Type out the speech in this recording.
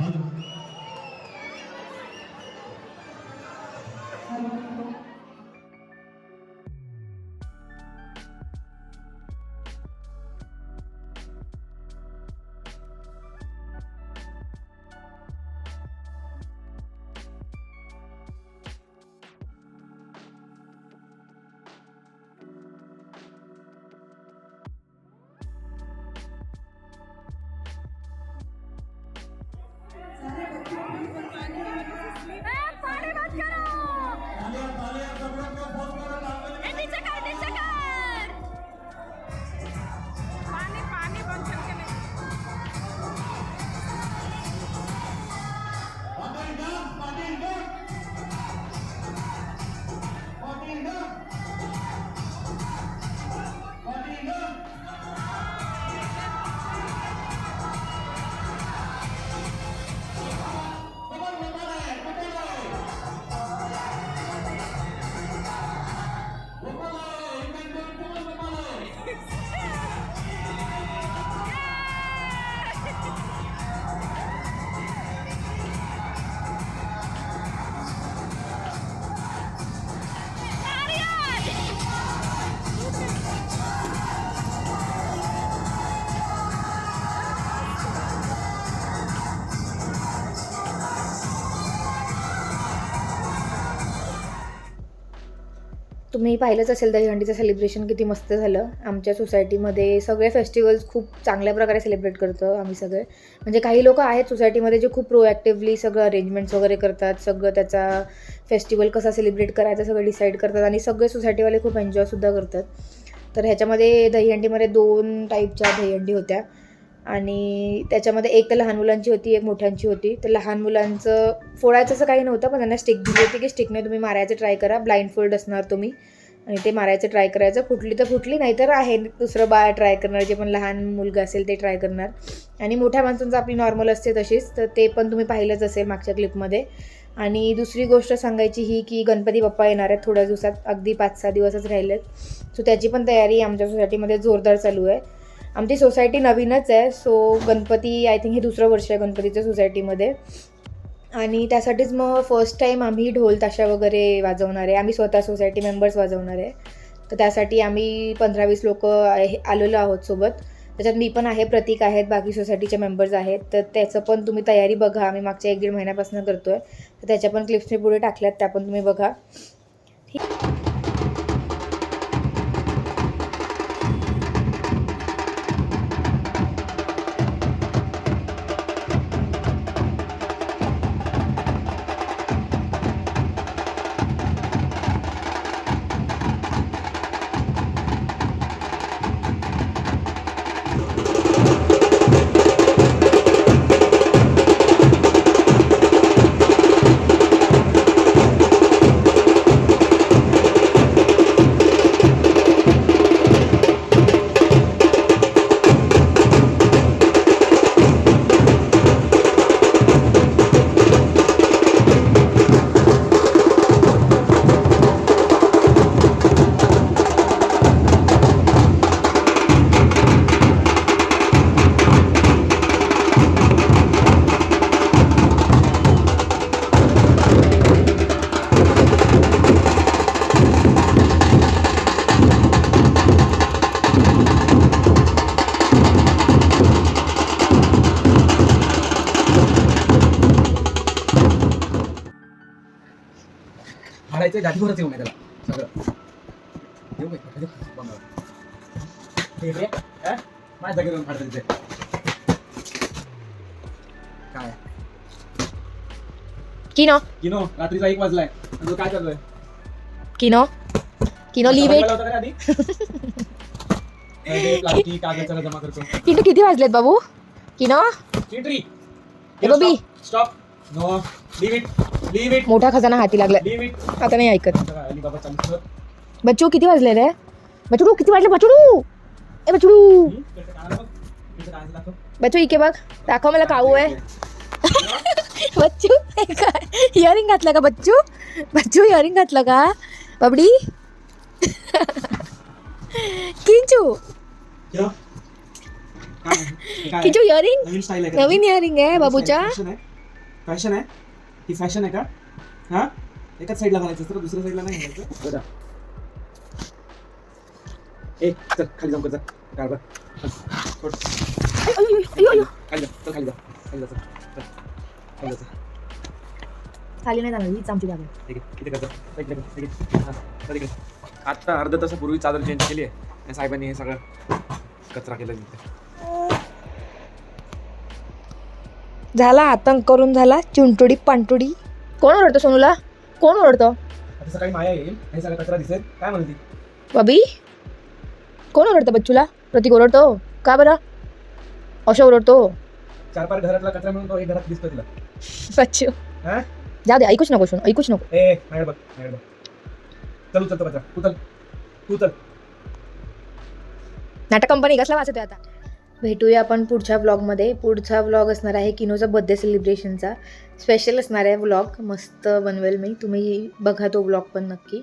然后 तुम्ही पाहिलंच असेल दहीहंडीचं सेलिब्रेशन किती मस्त झालं. आमच्या सोसायटीमध्ये सगळे फेस्टिवल्स खूप चांगल्या प्रकारे सेलिब्रेट करतो आम्ही सगळे. म्हणजे काही लोक आहेत सोसायटीमध्ये जे खूप प्रोॲक्टिव्हली सगळं अरेंजमेंट्स वगैरे करतात सगळं त्याचा फेस्टिवल कसा सेलिब्रेट करायचा सगळं डिसाईड करतात आणि सगळे सोसायटीवाले खूप एन्जॉयसुद्धा करतात. तर ह्याच्यामध्ये दहीहंडीमध्ये दोन टाईपच्या दहीहंडी होत्या. आणि त्याच्यामध्ये एक तर लहान मुलांची होती एक मोठ्यांची होती. तर लहान मुलांचं फोडायचं असं काही नव्हतं पण त्यांना स्टिक दिली होती की स्टिकने तुम्ही मारायचं ट्राय करा. ब्लाइंड फोल्ड असणार तुम्ही. आणि ते मारायचं ट्राय करायचं. फुटली तर फुटली नाही तर आहे. दुसरं बाळ ट्राय करणार जे पण लहान मुलगा असेल ते ट्राय करणार. आणि मोठ्या माणसांचं आपली नॉर्मल असते तशीच. तर ते पण तुम्ही पाहिलंच असेल मागच्या क्लिपमध्ये आणि दुसरी गोष्ट सांगायची ही की गणपती बाप्पा येणार आहेत थोड्या दिवसात. अगदी पाच सहा दिवसच राहिलेत. सो त्याची पण तयारी आमच्या सोसायटीमध्ये जोरदार चालू आहे. आमची सोसायटी नवीनच आहे सो गणपती आय थिंक हे दुसरं वर्ष आहे गणपतीच्या सोसायटीमध्ये. आणि त्यासाठीच मग फर्स्ट टाईम आम्ही ढोल ताशा वगैरे वाजवणार आहे. आम्ही स्वतः सोसायटी मेंबर्स वाजवणार आहे. तर त्यासाठी आम्ही पंधरा वीस लोक आलेलो आहोत सोबत. त्याच्यात मी पण आहे प्रतीक आहेत बाकी सोसायटीचे मेंबर्स आहेत. तर त्याचं पण तुम्ही तयारी बघा. आम्ही मागच्या एक दीड महिन्यापासून करतो आहे तर त्याच्या पण क्लिप्स मी पुढे टाकल्यात त्या पण तुम्ही बघा. ठीक. फाडायचं गाठीवरच येऊ नये त्याला. सगळं. येऊ काय. हे हा? माझ्या जागेवर तिथे काय? किनो. किनो रात्रीचा एक वाजलाय. आणि तो काय चालू आहे किनो किनो लिव्ह इट जमा करतो. किनो किती वाजलेत बाबू? किनो? चिंटरी. बबी. Stop no leave it leave it मोठा खजाना हाती लागला लीव इट आता नाही ऐकत. बच्चू किती वाजले रे बचडू किती वाजले? बचडू ए बचडू. बच्चू इके बघ. दाखव मला काऊ आहे. बच्चू इयरिंग घातलं का बच्चू? बच्चू इयरिंग घातलं का? बाबडी? किंचू? किंचू इयरिंग नवीन इयरिंग आहे बाबूच्या. फॅशन आहे? ही फॅशन आहे का? हा? एकाच साईडला घालायचं तर दुसऱ्या साईडला नाही घालायचं? बघा ए चल खाली जाऊ कर चल. काय बघ. सोड. खाली जा चल खाली जा. खाली जा चल. चल. खाली जा चल. खाली नाही जाणार हीच आमची जागा आहे. ठीक आहे किती करतो इकडे कर, इकडे. हा, चल इकडे. आत्ता अर्धा तासापूर्वी चादर चेंज केली आहे. आणि साहेबांनी हे सगळं कचरा केला तिथे. झाला आतंक करून झाला चिंटुडी पांटुडी. कोण ओरडतो सोनूला? कोण ओरडतो? आता सकाळी माया येईल सगळं कचरा दिसेल. काय म्हणते? बबी? कोण ओरडतं बच्चूला? प्रतीक ओरडतो. का बरं? अशा ओरडतो. चार पाच घरातला कचरा म्हणून तो एक घरात दिसतो तिला. बच्चू. हा? जा दे ऐकूच नको सोनू ऐकूच नको. ए मॅड बघ मॅड बघ. चल उचल तो कचरा नाटक कंपनी कसला वाचतोय आता? भेटूया आपण पुढच्या ब्लॉगमध्ये पुढचा ब्लॉग असणार आहे किनोचा बर्थडे सेलिब्रेशनचा स्पेशल असणार आहे ब्लॉग मस्त बनवेल मी. तुम्ही बघा तो ब्लॉग पण नक्की.